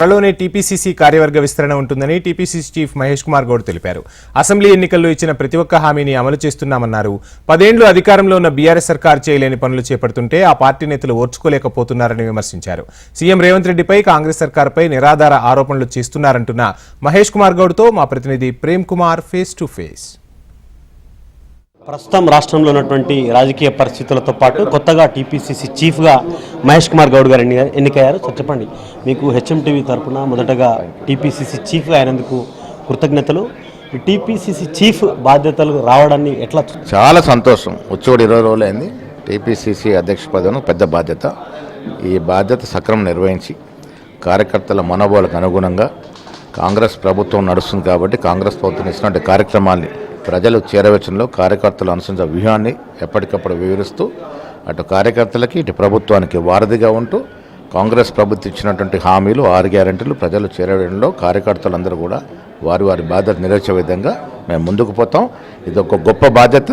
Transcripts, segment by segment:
త్వరలోనే టీపీసీసీ కార్యవర్గ విస్తరణ ఉంటుందని టీపీసీసీ చీఫ్ మహేష్ కుమార్ గౌడ్ తెలిపారు. అసెంబ్లీ ఎన్నికల్లో ఇచ్చిన ప్రతి ఒక్క హామీని అమలు చేస్తున్నామన్నారు. పదేండ్లు అధికారంలో ఉన్న బీఆర్ఎస్ సర్కార్ చేయలేని పనులు చేపడుతుంటే ఆ పార్టీ నేతలు ఓర్చుకోలేకపోతున్నారని విమర్శించారు. సీఎం రేవంత్ రెడ్డిపై కాంగ్రెస్ సర్కార్పై నిరాధార ఆరోపణలు చేస్తున్నారంటున్న మహేష్ కుమార్ గౌడ్తో మా ప్రతినిధి Prem Kumar face to face. ప్రస్తుతం రాష్ట్రంలో ఉన్నటువంటి రాజకీయ పరిస్థితులతో పాటు కొత్తగా టీపీసీసీ చీఫ్గా మహేష్ కుమార్ గౌడ్ గారు ఎన్నికయ్యారు చెప్పండి. మీకు హెచ్ఎంటీవీ తరఫున మొదటగా టీపీసీసీ చీఫ్గా అయినందుకు కృతజ్ఞతలు. ఈ టీపీసీసీ చీఫ్ బాధ్యతలు రావడాన్ని ఎట్లా చాలా సంతోషం. వచ్చేవాడు ఇరవై రోజులైంది టీపీసీసీ అధ్యక్ష పదవి పెద్ద బాధ్యత. ఈ బాధ్యత సక్రమం నిర్వహించి కార్యకర్తల మనోభావాలకు అనుగుణంగా కాంగ్రెస్ ప్రభుత్వం నడుస్తుంది కాబట్టి కాంగ్రెస్ ప్రభుత్వం ఇచ్చినటువంటి కార్యక్రమాల్ని ప్రజలు చేరవేర్చడంలో కార్యకర్తలు అనుసరించిన వ్యూహాన్ని ఎప్పటికప్పుడు వివరిస్తూ అటు కార్యకర్తలకి ఇటు ప్రభుత్వానికి వారధిగా ఉంటూ కాంగ్రెస్ ప్రభుత్వం ఇచ్చినటువంటి హామీలు ఆరు గ్యారెంటీలు ప్రజలు చేరవేయడంలో కార్యకర్తలందరూ కూడా వారి వారి బాధ్యత నెరవేర్చే విధంగా మేము ముందుకు పోతాం. ఇది ఒక గొప్ప బాధ్యత.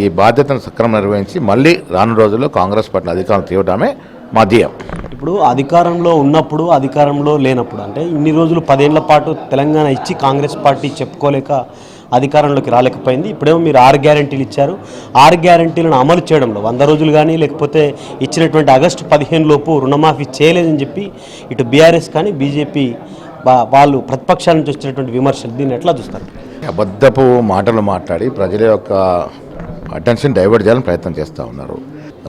ఈ బాధ్యతను సక్రమం నిర్వహించి మళ్ళీ రాను రోజుల్లో కాంగ్రెస్ పార్టీ అధికారం తీయడమే మా ధ్యేయం. ఇప్పుడు అధికారంలో ఉన్నప్పుడు అధికారంలో లేనప్పుడు అంటే ఇన్ని రోజులు పదేళ్ళ పాటు తెలంగాణ ఇచ్చి కాంగ్రెస్ పార్టీ చెప్పుకోలేక అధికారంలోకి రాలేకపోయింది. ఇప్పుడేమో మీరు ఆరు గ్యారంటీలు ఇచ్చారు. ఆరు గ్యారంటీలను అమలు చేయడంలో వంద రోజులు కానీ లేకపోతే ఇచ్చినటువంటి ఆగస్టు పదిహేను లోపు రుణమాఫీ చేయలేదని చెప్పి ఇటు బీఆర్ఎస్ కానీ బీజేపీ వాళ్ళు ప్రతిపక్షాల నుంచి వచ్చినటువంటి విమర్శలు దీన్ని ఎట్లా చూస్తారు? అబద్ధపు మాటలు మాట్లాడి ప్రజల యొక్క అటెన్షన్ డైవర్ట్ చేయాలని ప్రయత్నం చేస్తూ ఉన్నారు.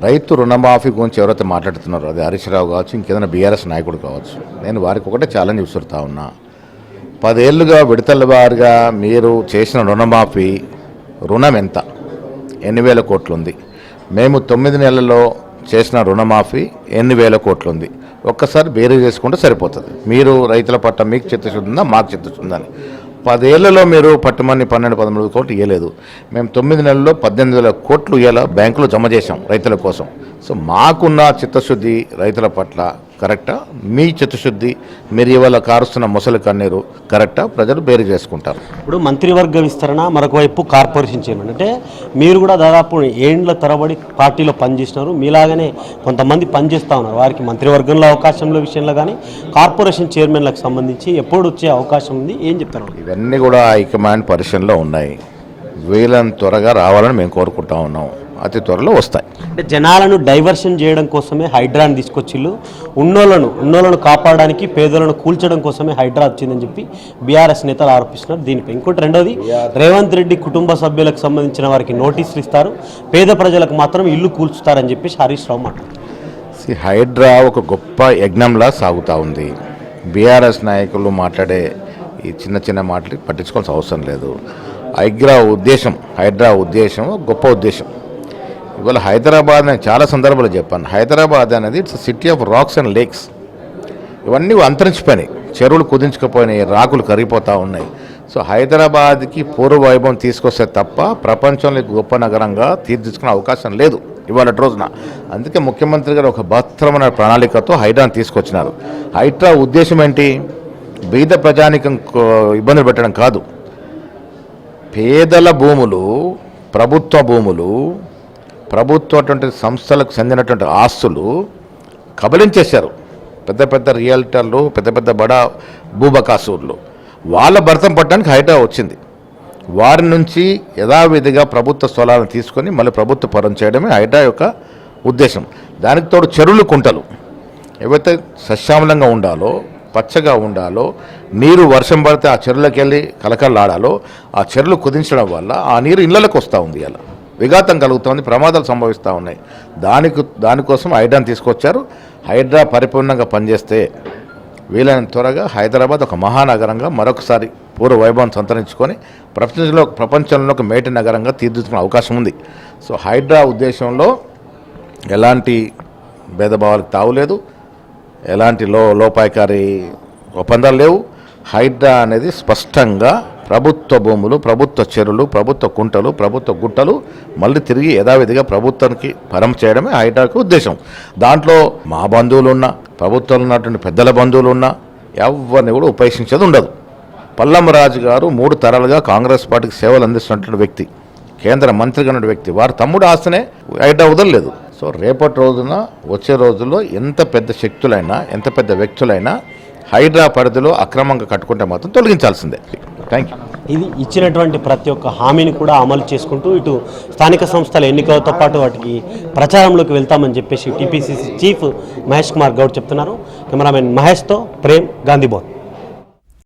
రైతు రుణమాఫీ గురించి ఎవరైతే మాట్లాడుతున్నారో అది హరీష్ రావు కావచ్చు ఇంకేదైనా బీఆర్ఎస్ నాయకుడు కావచ్చు నేను వారికి ఒకటే ఛాలెంజ్ విసురుతా ఉన్నా. పదేళ్ళుగా విడతల వారిగా మీరు చేసిన రుణమాఫీ రుణం ఎంత ఎన్ని వేల కోట్లు ఉంది మేము తొమ్మిది నెలల్లో చేసిన రుణమాఫీ ఎన్ని వేల కోట్లు ఉంది ఒక్కసారి బేరీ చేసుకుంటే సరిపోతుంది. మీరు రైతుల పట్ల మీకు చిత్తశుద్ధి ఉందా మాకు చిత్తశుద్ధి ఉందని పదేళ్ళలో మీరు పట్టుమని పన్నెండు పదమూడు కోట్లు ఇవ్వలేదు మేము తొమ్మిది నెలల్లో పద్దెనిమిది వేల కోట్లు ఇవ్వాల బ్యాంకులో జమ చేశాం రైతుల కోసం. సో మాకున్న చిత్తశుద్ధి రైతుల పట్ల కరెక్టా? మీ చిత్తశుద్ధి మీరు ఇవాళ కారుస్తున్న ముసలి కన్నీరు కరెక్టా? ప్రజలు బేరీ చేసుకుంటారు. ఇప్పుడు మంత్రివర్గ విస్తరణ మరొక వైపు కార్పొరేషన్ చైర్మన్. అంటే మీరు కూడా దాదాపు ఏండ్ల తరబడి పార్టీలో పనిచేసినారు. మీలాగానే కొంతమంది పనిచేస్తూ ఉన్నారు. వారికి మంత్రివర్గంలో అవకాశంలో విషయంలో కానీ కార్పొరేషన్ చైర్మన్లకు సంబంధించి ఎప్పుడు వచ్చే అవకాశం ఉంది? ఏం చెప్తారు? ఇవన్నీ కూడా హైకమాండ్ పరిశీలనలో ఉన్నాయి. వీళ్ళని త్వరగా రావాలని మేము కోరుకుంటా ఉన్నాం. అతి త్వరలో వస్తాయి. అంటే జనాలను డైవర్షన్ చేయడం కోసమే హైడ్రాని తీసుకొచ్చిళ్ళు. ఉన్నోళ్ళను ఉన్నోళ్ళను కాపాడడానికి పేదలను కూల్చడం కోసమే హైడ్రా వచ్చిందని చెప్పి బీఆర్ఎస్ నేతలు ఆరోపిస్తున్నారు. దీనిపై ఇంకోటి రెండోది రేవంత్ రెడ్డి కుటుంబ సభ్యులకు సంబంధించిన వారికి నోటీసులు ఇస్తారు. పేద ప్రజలకు మాత్రం ఇల్లు కూల్చుతారని చెప్పి హరీష్ రావు మాట్లాడారు. హైడ్రా ఒక గొప్ప యజ్ఞంలా సాగుతూ ఉంది. బీఆర్ఎస్ నాయకులు మాట్లాడే ఈ చిన్న చిన్న మాటలు పట్టించుకోవాల్సిన అవసరం లేదు. హైడ్రా ఉద్దేశం హైడ్రా ఉద్దేశం గొప్ప ఉద్దేశం. ఇవాళ హైదరాబాద్ నేను చాలా సందర్భాలు చెప్పాను. హైదరాబాద్ అనేది it's city of rocks and lakes. ఇవన్నీ అంతరించిపోయినాయి. చెరువులు కుదించకపోయినాయి రాకులు కరిగిపోతూ ఉన్నాయి. సో హైదరాబాద్కి పూర్వ వైభవం తీసుకొస్తే తప్ప ప్రపంచంలో గొప్ప నగరంగా తీర్చిదిద్దుకునే అవకాశం లేదు ఇవాళ రోజున. అందుకే ముఖ్యమంత్రి గారు ఒక భద్రమైన ప్రణాళికతో హైడ్రాని తీసుకొచ్చినారు. హైడ్రా ఉద్దేశం ఏంటి? బీద ప్రజానికం ఇబ్బందులు పెట్టడం కాదు. పేదల భూములు ప్రభుత్వ భూములు ప్రభుత్వ అటువంటి సంస్థలకు చెందినటువంటి ఆస్తులు కబలించేశారు. పెద్ద పెద్ద రియల్టర్లు పెద్ద పెద్ద బడా భూబకాసూర్లు వాళ్ళ భర్తం పట్టడానికి హైడ్రా వచ్చింది. వారి నుంచి యథావిధిగా ప్రభుత్వ స్థలాలను తీసుకొని మళ్ళీ ప్రభుత్వ పరం చేయడమే హైడ్రా యొక్క ఉద్దేశం. దానికి తోడు చెరువులు కుంటలు. ఏవైతే సశ్యామలంగా ఉండాలో పచ్చగా ఉండాలో నీరు వర్షం పడితే ఆ చెరువులకు వెళ్ళి కలకల్లాడాలో ఆ చెరువులు కుదించడం వల్ల ఆ నీరు ఇళ్ళలోకి వస్తూ ఉంది అలా విఘాతం కలుగుతోంది ప్రమాదాలు సంభవిస్తూ ఉన్నాయి. దానికి దానికోసం హైడ్రాని తీసుకొచ్చారు. హైడ్రా పరిపూర్ణంగా పనిచేస్తే వీలైనంత త్వరగా హైదరాబాద్ ఒక మహానగరంగా మరొకసారి పూర్వ వైభవం సంతరించుకొని ప్రపంచంలో ప్రపంచంలో ఒక మేటి నగరంగా తీర్చిదిద్దుకునే అవకాశం ఉంది. సో హైడ్రా ఉద్దేశంలో ఎలాంటి భేదభావాలకు తావులేదు ఎలాంటి లో లోపాయకారి ఒప్పందాలు లేవు. హైడ్రా అనేది స్పష్టంగా ప్రభుత్వ భూములు ప్రభుత్వ చెరువులు ప్రభుత్వ కుంటలు ప్రభుత్వ గుట్టలు మళ్ళీ తిరిగి యథావిధిగా ప్రభుత్వానికి పరం చేయడమే హైడ్రాకి ఉద్దేశం. దాంట్లో మా బంధువులు ఉన్నా ప్రభుత్వంలో ఉన్నటువంటి పెద్దల బంధువులు ఉన్నా ఎవరిని కూడా ఉపేక్షించేది ఉండదు. పల్లం రాజు గారు మూడు తరాలుగా కాంగ్రెస్ పార్టీకి సేవలు అందిస్తున్నటువంటి వ్యక్తి కేంద్ర మంత్రిగా ఉన్న వ్యక్తి. వారి తమ్ముడు ఆస్తనే హైడ్రా వదలలేదు. సో రేపటి రోజున వచ్చే రోజుల్లో ఎంత పెద్ద శక్తులైనా ఎంత పెద్ద వ్యక్తులైనా హైడ్రా పరిధిలో అక్రమంగా కట్టుకుంటే మాత్రం తొలగించాల్సిందే. థ్యాంక్ యూ ఇది ఇచ్చినటువంటి ప్రతి ఒక్క హామీని కూడా అమలు చేసుకుంటూ ఇటు స్థానిక సంస్థల ఎన్నికలతో పాటు వాటికి ప్రచారంలోకి వెళ్తామని చెప్పేసి టీపీసీసీ చీఫ్ మహేష్ కుమార్ గౌడ్ చెప్తున్నారు. కెమెరామెన్ మహేష్తో ప్రేమ్ గాంధీభవన్